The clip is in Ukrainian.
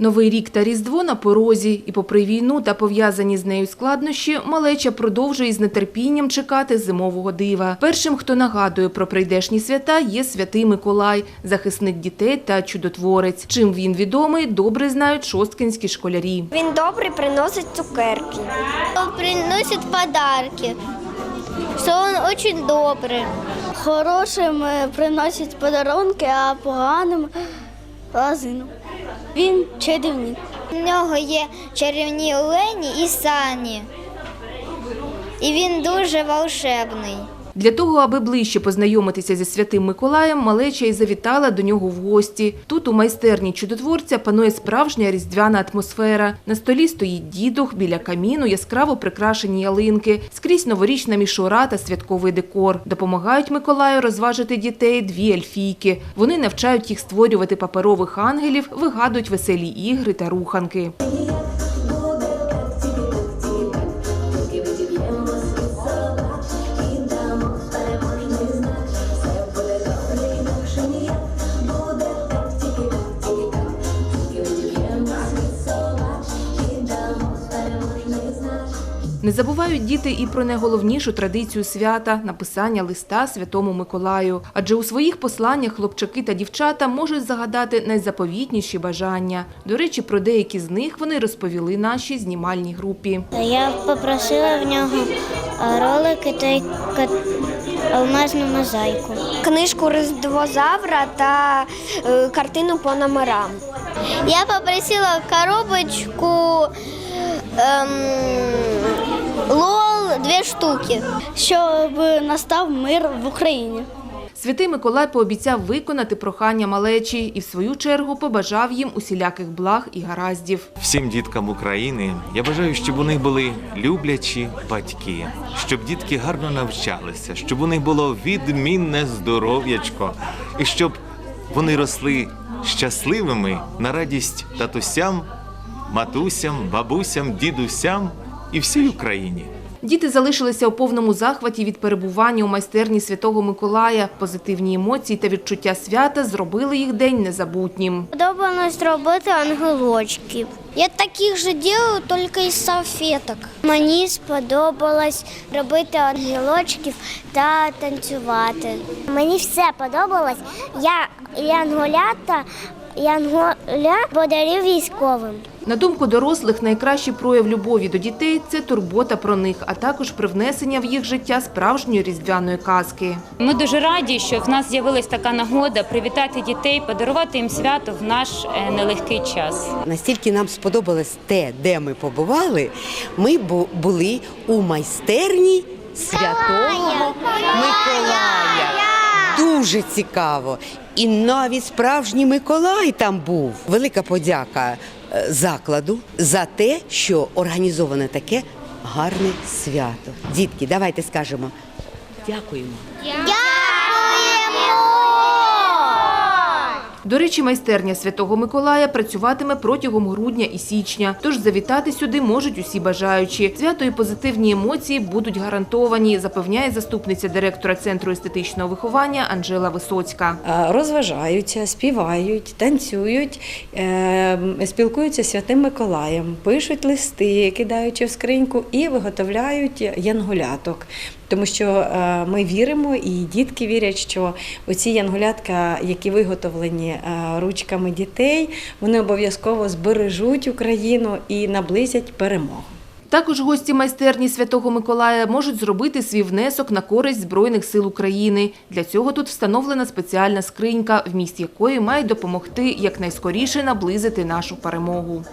Новий рік та Різдво на порозі, і попри війну та пов'язані з нею складнощі, малеча продовжує з нетерпінням чекати зимового дива. Першим, хто нагадує про прийдешні свята, є святий Миколай, захисник дітей та чудотворець. Чим він відомий, добре знають шосткинські школярі. Він добрий приносить цукерки. Он приносит подарки, он очень добрый. Хорошим е, приносить подарунки, а поганим лазину. Він чарівник. У нього є чарівні олені і сані. І він дуже волшебний. Для того, аби ближче познайомитися зі святим Миколаєм, малеча і завітала до нього в гості. Тут у майстерні чудотворця панує справжня різдвяна атмосфера. На столі стоїть дідух, біля каміну яскраво прикрашені ялинки, скрізь новорічна мішура та святковий декор. Допомагають Миколаю розважити дітей дві ельфійки. Вони навчають їх створювати паперових ангелів, вигадують веселі ігри та руханки. Не забувають діти і про найголовнішу традицію свята написання листа святому Миколаю. Адже у своїх посланнях хлопчаки та дівчата можуть загадати найзаповітніші бажання. До речі, про деякі з них вони розповіли нашій знімальній групі. Я попросила в нього ролики та й алмазну мозаїку. Книжку Різдвозавра та е, картину по номерам. Я попросила коробочку ем, лол дві штуки, щоб настав мир в Україні. Святий Миколай пообіцяв виконати прохання малечі і в свою чергу побажав їм усіляких благ і гараздів. Всім діткам України я бажаю, щоб у них були люблячі батьки, щоб дітки гарно навчалися, щоб у них було відмінне здоров'ячко, і щоб вони росли щасливими на радість татусям, матусям, бабусям, дідусям і всій Україні. Діти залишилися у повному захваті від перебування у майстерні Святого Миколая. Позитивні емоції та відчуття свята зробили їх день незабутнім. Подобалось робити ангелочків. Я таких же делаю, тільки із салфеток. Мені сподобалось робити ангелочків та танцювати. Мені все подобалось. Я янголята, янголя подарив військовим. На думку дорослих, найкращий прояв любові до дітей це турбота про них, а також привнесення в їх життя справжньої різдвяної казки. Ми дуже раді, що в нас з'явилась така нагода привітати дітей, подарувати їм свято в наш е, нелегкий час. Настільки нам сподобалось те, де ми побували, ми були у майстерні святого Миколая. Дуже цікаво. І навіть справжній Миколай там був. Велика подяка е, закладу за те, що організоване таке гарне свято. Дітки, давайте скажемо дякуємо. До речі, майстерня Святого Миколая працюватиме протягом грудня і січня. Тож завітати сюди можуть усі бажаючі. Свято і позитивні емоції будуть гарантовані, запевняє заступниця директора центру естетичного виховання Анжела Висоцька. Розважаються, співають, танцюють, е, спілкуються з святим Миколаєм, пишуть листи, кидаючи в скриньку і виготовляють янголяток. Тому що е, ми віримо, і дітки вірять, що оці янголятка, які виготовлені е, ручками дітей, вони обов'язково збережуть Україну і наблизять перемогу. Також гості майстерні Святого Миколая можуть зробити свій внесок на користь Збройних сил України. Для цього тут встановлена спеціальна скринька, вміст якої має допомогти якнайскоріше наблизити нашу перемогу.